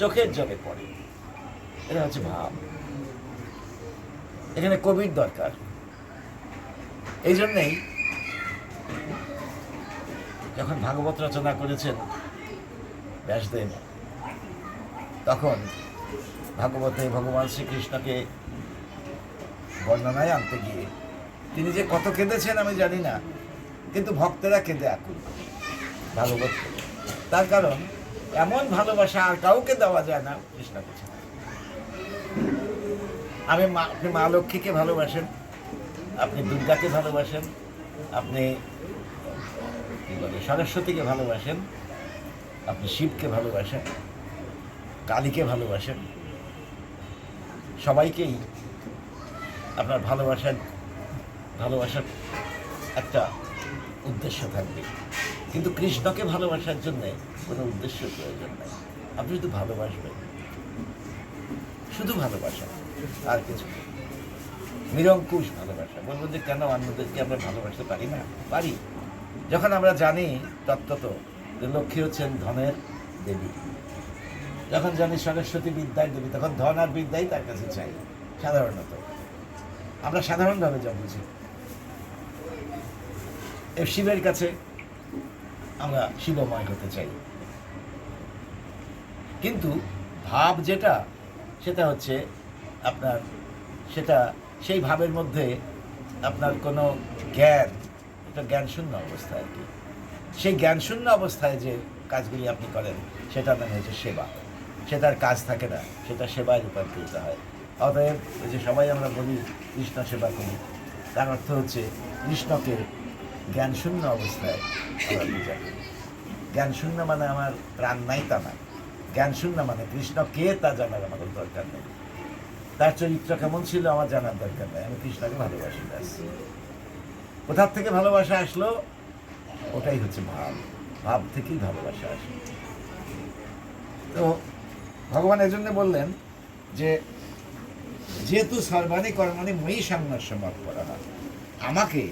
চোখের জলে পড়ে। এটা হচ্ছে ভাব। এখানে কবির দরকার। এই জন্যেই যখন ভাগবত রচনা করেছেন ব্যাসদেব, তখন ভাগবতে ভগবান শ্রীকৃষ্ণকে বর্ণনায় আনতে গিয়ে তিনি যে কত কেঁদেছেন আমি জানি না, কিন্তু ভক্তেরা কেঁদে আকুল। ভাগবত তার কারণ এমন ভালোবাসা আর কাউকে দেওয়া যায় না কৃষ্ণকে ছাড়া আমি মা, আপনি মা লক্ষ্মীকে ভালোবাসেন, আপনি দুর্গাকে ভালোবাসেন, আপনি কি বলে, সরস্বতীকে ভালোবাসেন, আপনি শিবকে ভালোবাসেন, কালীকে ভালোবাসেন, সবাইকেই আপনার ভালোবাসার ভালোবাসার একটা উদ্দেশ্য থাকবে। কিন্তু কৃষ্ণকে ভালোবাসার জন্য কোনো উদ্দেশ্য প্রয়োজন নেই। আপনি শুধু ভালোবাসবেন। শুধু ভালোবাসা, আর কিছু। নিরঙ্কুশ ভালোবাসা। বলব যে কেন অন্যদেরকে আমরা ভালোবাসতে পারি না? পারি। যখন আমরা জানি, তত্ত্বত যে লক্ষ্মী হচ্ছেন ধনের দেবী। যখন জানি সরস্বতী বিদ্যায় দেবী, তখন ধন আর বিদ্যাই তার কাছে চাই, সাধারণত। আমরা সাধারণভাবে যা বুঝি। শিবের কাছে আমরা শিবময় হতে চাই। কিন্তু ভাব যেটা, সেটা হচ্ছে আপনার, সেটা, সেই ভাবের মধ্যে আপনার কোনো জ্ঞান এটা জ্ঞান শূন্য অবস্থা আর কি। সেই জ্ঞান শূন্য অবস্থায় যে কাজগুলি আপনি করেন সেটা নাম হচ্ছে সেবা। সেটার কাজ থাকে না, সেটা সেবায় রূপান্তরিত হয়। অতএব যে সবাই আমরা বলি, কৃষ্ণ সেবা করি, তার অর্থ হচ্ছে কৃষ্ণকে জ্ঞান শূন্য অবস্থায় জ্ঞান শূন্য মানে আমার প্রাণ নাই তা না জ্ঞান শূন্য মানে কৃষ্ণ কে তা জানার আমাদের দরকার নেই। তার চরিত্র কেমন ছিল আমার জানার দরকার নেই। আমি কৃষ্ণকে ভালোবাসি কোথার থেকে ভালোবাসা আসলো? ওটাই হচ্ছে ভাব। ভাব থেকেই ভালোবাসা আসে। তো ভগবান এজন্য বললেন যে, যেহেতু সর্বাণী কর্মাণী মই সামনার করা হয় আমাকে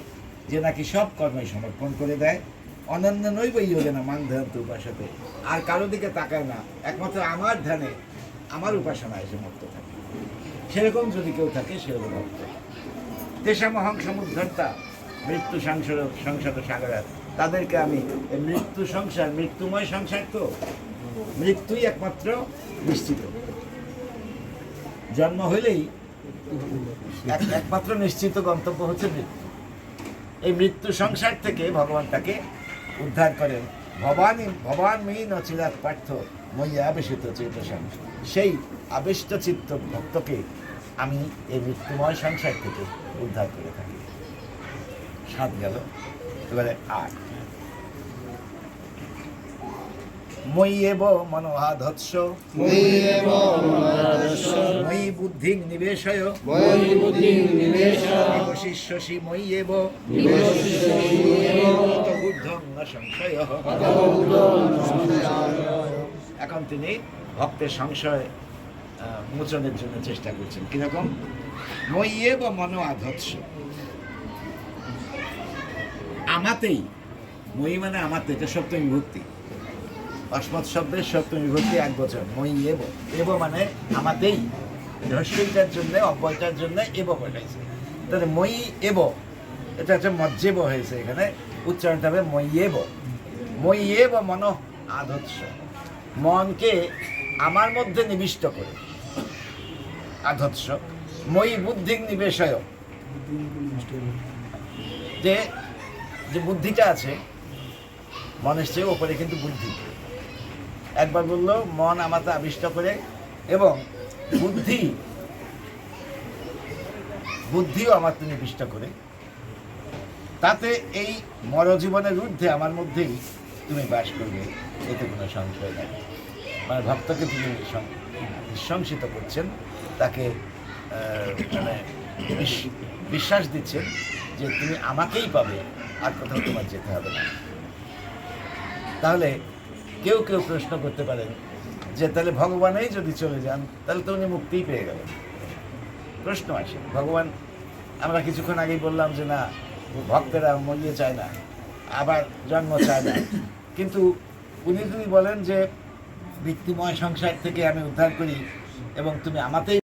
যে নাকি সব কর্মই সমর্পণ করে দেয়। অনন্য নৈব বই হলে না মান ধ্যান তো উপাসাতে। আর কারও দিকে তাকায় না, একমাত্র আমার ধ্যানে আমার উপাসনা এসে মুক্ত থাকে। সেরকম যদি কেউ থাকে সেরকম ভক্ত। তেষামহং সমুদ্ধর্তা, মৃত্যু সংসার সংসার সাগরাত। তাদেরকে আমি মৃত্যু সংসার মৃত্যুময় সংসার তো? মৃত্যুই একমাত্র নিশ্চিত। জন্ম হইলেই একমাত্র নিশ্চিত গন্তব্য হচ্ছে মৃত্যু। এই মৃত্যু সংসার থেকে ভগবান তাকে উদ্ধার করেন। ভবানী ভবান মীন অচিরাত পার্থ মইয়া আবেশিত চেতসান সেই আবেষ্ট চিত্ত ভক্তকে আমি এই মৃত্যুময় সংসার থেকে উদ্ধার করে থাকি। সাত গেল। এবারে আট। মই এব মনোহাধৎস। ময়্যেব মনোরাধস্য মই বুদ্ধি নিবেশয়। ময়ি বুদ্ধিং নিবেশ নিবশিষ্যসি মই নিবশিষ্যসি ময়্যেব বুদ্ধং ন সংশয়। এখন তিনি ভক্তের সংশয় মোচনের জন্য চেষ্টা করছেন। কীরকম? মইয়ে বা মন আধৎস আমাতেই মই মানে আমাতে এটা সপ্তমী বিভক্তি অসমত শব্দের সপ্তমী বিভক্তি এক বছর। মই এব। এব মানে আমাতেই। রহস্যটার জন্য, অব্যয়টার জন্য এব বসাইছে তাহলে মই এব, এটা হচ্ছে মজ্জেব হয়েছে এখানে। উচ্চারণটা হবে মই এব। মই এব মন আধৎস মনকে আমার মধ্যে নিবিষ্ট করে। আধৎস মই বুদ্ধি নিবেশয়। যে যে বুদ্ধিটা আছে, মনের চেয়ে ওপরে কিন্তু বুদ্ধি। একবার বলল, মন আমাকে আবিষ্ট করে এবং বুদ্ধি, বুদ্ধিও আমার নিবিষ্ট করে। তাতে এই মরজীবনের ঊর্ধ্বে আমার মধ্যেই তুমি বাস করবে, এতে কোনো সংশয় নেই। মানে ভক্তকে সং- নিঃশংসিত করছেন, তাকে মানে বিশ- বিশ্বাস দিচ্ছেন যে তুমি আমাকেই পাবে, আর কোথাও তোমার যেতে হবে না। তাহলে কেউ কেউ প্রশ্ন করতে পারেন যে, তাহলে ভগবানেই যদি চলে যান, তাহলে তো উনি মুক্তিই পেয়ে গেলেন। প্রশ্ন আসে, ভগবান, আমরা কিছুক্ষণ আগেই বললাম যে, না, ভক্তেরা মরিয়ে চায় না, আবার জন্ম চায় না। কিন্তু উনি যদি বলেন যে, ব্যক্তিময় সংসার থেকে আমি উদ্ধার করি এবং তুমি আমাতেই